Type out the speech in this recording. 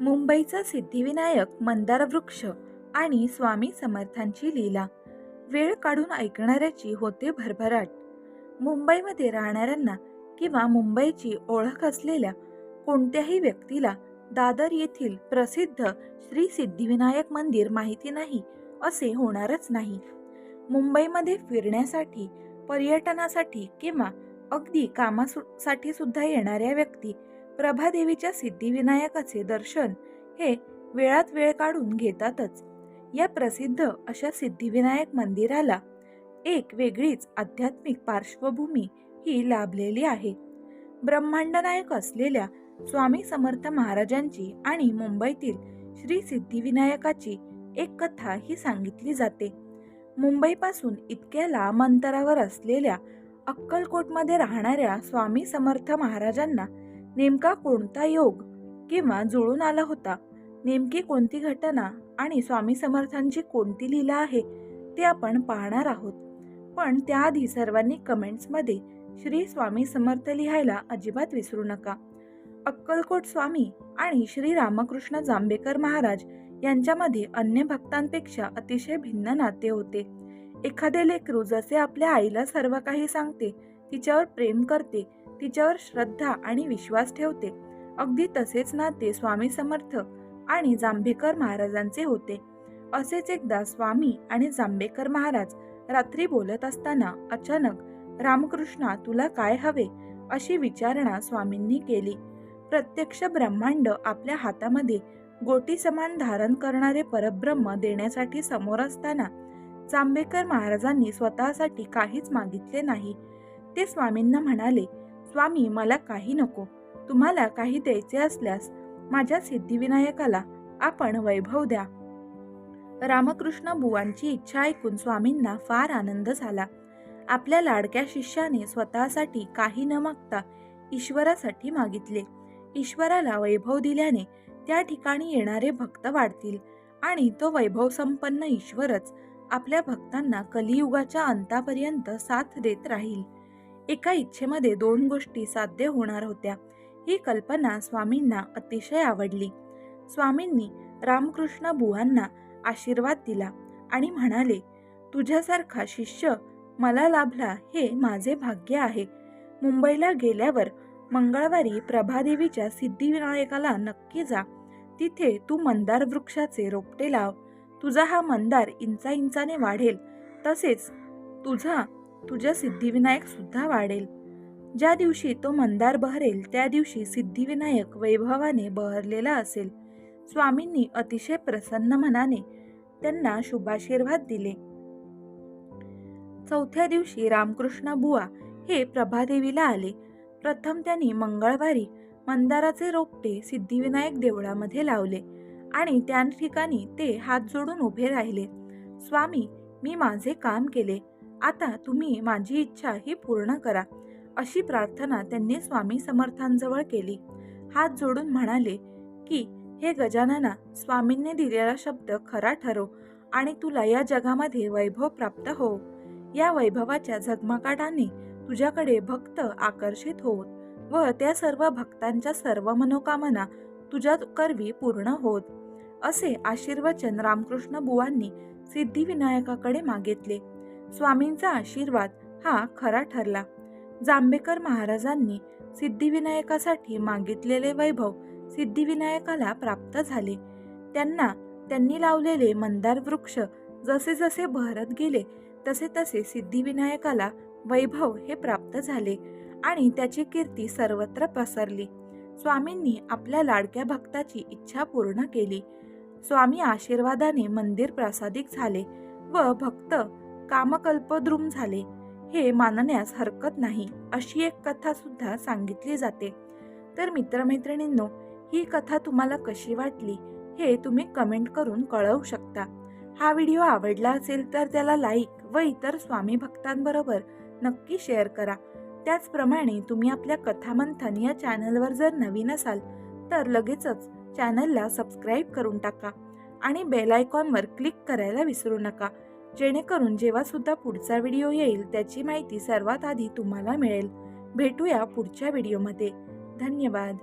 मुंबईचा सिद्धिविनायक मंदार वृक्ष आणि स्वामी समर्थांची लीला. वेळ काढून ऐकणाऱ्याची होते भरभराट. मुंबईमध्ये राहणाऱ्यांना किंवा मुंबईची ओळख असलेल्या कोणत्याही व्यक्तीला दादर येथील प्रसिद्ध श्री सिद्धिविनायक मंदिर माहिती नाही असे होणारच नाही. मुंबईमध्ये फिरण्यासाठी पर्यटनासाठी किंवा अगदी कामासाठी सुद्धा येणाऱ्या व्यक्ती प्रभादेवीच्या सिद्धिविनायकाचे दर्शन हे वेळात वेळ काढून घेतातच. या प्रसिद्ध अशा सिद्धिविनायक मंदिराला एक वेगळीच आध्यात्मिक पार्श्वभूमी ही लाभलेली आहे. ब्रह्मांडनायक असलेल्या स्वामी समर्थ महाराजांची आणि मुंबईतील श्री सिद्धिविनायकाची एक कथा ही सांगितली जाते. मुंबईपासून इतक्या लांब अंतरावर असलेल्या अक्कलकोटमध्ये राहणाऱ्या स्वामी समर्थ महाराजांना नेमका कोणता योग किंवा जुळून आला होता? नेमकी कोणती घटना आणि स्वामी समर्थांची कोणती लीला आहे ते आपण पाहणार आहोत. पण त्याआधी सर्वांनी कमेंट्समध्ये श्री स्वामी समर्थ लिहायला अजिबात विसरू नका. अक्कलकोट स्वामी आणि श्री रामकृष्ण जांभेकर महाराज यांच्यामध्ये अन्य भक्तांपेक्षा अतिशय भिन्न नाते होते. एखादे लेकरू जसे आपल्या आईला सर्व काही सांगते तिच्यावर प्रेम करते तिच्यावर श्रद्धा आणि विश्वास ठेवते. अगदी तसेच नाते स्वामी समर्थ आणि जांभेकर महाराजांचे होते. असेच एकदा स्वामी आणि जांभेकर महाराज रात्री बोलत असताना अचानक रामकृष्णा तुला काय हवे? अशी विचारणा स्वामींनी केली. प्रत्यक्ष ब्रह्मांड आपल्या हातामध्ये गोटी समान धारण करणारे परब्रह्म देण्यासाठी समोर असताना जांभेकर महाराजांनी स्वतःसाठी काहीच मागितले नाही. ते स्वामींना म्हणाले स्वामी मला काही नको. तुम्हाला काही द्यायचे असल्यास माझ्या सिद्धिविनायकाला आपण वैभव द्या. रामकृष्ण बुवांची इच्छा ऐकून स्वामींना फार आनंद झाला. आपल्या लाडक्या शिष्याने स्वतःसाठी काही न मागता ईश्वरासाठी मागितले. ईश्वराला वैभव दिल्याने त्या ठिकाणी येणारे भक्त वाढतील आणि तो वैभव संपन्न ईश्वरच आपल्या भक्तांना कलियुगाच्या अंतापर्यंत साथ देत राहील. एका इच्छेमध्ये दोन गोष्टी साध्य होणार होत्या. ही कल्पना स्वामींना अतिशय आवडली. स्वामींनी रामकृष्ण बुवांना आशीर्वाद दिला आणि म्हणाले तुझ्यासारखा शिष्य मला लाभला हे माझे भाग्य आहे. मुंबईला गेल्यावर मंगळवारी प्रभादेवीच्या सिद्धिविनायकाला नक्की जा. तिथे तू मंदार वृक्षाचे रोपटे लाव. तुझा हा मंदार इंचा इंचाने वाढेल. तसेच तुझा तुझ्या सिद्धिविनायक सुद्धा वाढेल. ज्या दिवशी तो मंदार बहरेल त्या दिवशी सिद्धिविनायक वैभवाने बहरलेला असेल. स्वामींनी अतिशय प्रसन्न मनाने त्यांना शुभाशीर्वाद दिले. चौथ्या दिवशी रामकृष्ण बुवा हे प्रभादेवीला आले. प्रथम त्यांनी मंगळवारी मंदाराचे रोपटे सिद्धिविनायक देवळामध्ये लावले आणि त्या ठिकाणी ते हात जोडून उभे राहिले. स्वामी मी माझे काम केले. आता तुम्ही माझी इच्छा ही पूर्ण करा अशी प्रार्थना त्यांनी स्वामी समर्थांजवळ केली. हात जोडून म्हणाले की हे गजानना स्वामींनी दिलेला शब्द खरा ठरो आणि तुला या जगामध्ये वैभव प्राप्त हो. या वैभवाच्या झगमगाटाने तुझ्याकडे भक्त आकर्षित होत व त्या सर्व भक्तांच्या सर्व मनोकामना तुझ्या करवी पूर्ण होत. असे आशीर्वचन रामकृष्ण बुवांनी सिद्धिविनायकाकडे मागितले. स्वामींचा आशीर्वाद हा खरा ठरला. जांभेकर महाराजांनी सिद्धिविनायकासाठी मागितलेले वैभव सिद्धिविनायकाला प्राप्त झाले. त्यांना त्यांनी लावलेले मंदार वृक्ष जसे जसे बहरत गेले तसे तसे सिद्धिविनायकाला वैभव हे प्राप्त झाले आणि त्याची कीर्ती सर्वत्र पसरली. स्वामींनी आपल्या लाडक्या भक्ताची इच्छा पूर्ण केली. स्वामी आशीर्वादाने मंदिर प्रासादिक झाले व भक्त कामकल्पद्रुम झाले. हे मानण्यास हरकत नाही अशी एक कथा सुद्धा सांगितली जाते. तर मित्रमैत्रिणींनो ही कथा तुम्हाला कशी वाटली हे तुम्ही कमेंट करून कळवू शकता. हा व्हिडिओ आवडला असेल तर त्याला लाईक व इतर स्वामी भक्तांबरोबर नक्की शेअर करा. त्याचप्रमाणे तुम्ही आपल्या कथामंथन या चॅनलवर जर नवीन असाल तर लगेचच चॅनलला सबस्क्राईब करून टाका आणि बेल आयकॉनवर क्लिक करायला विसरू नका. जेणेकरून जेव्हा सुद्धा पुढचा व्हिडिओ येईल त्याची माहिती सर्वात आधी तुम्हाला मिळेल. भेटूया पुढच्या व्हिडिओमध्ये. धन्यवाद.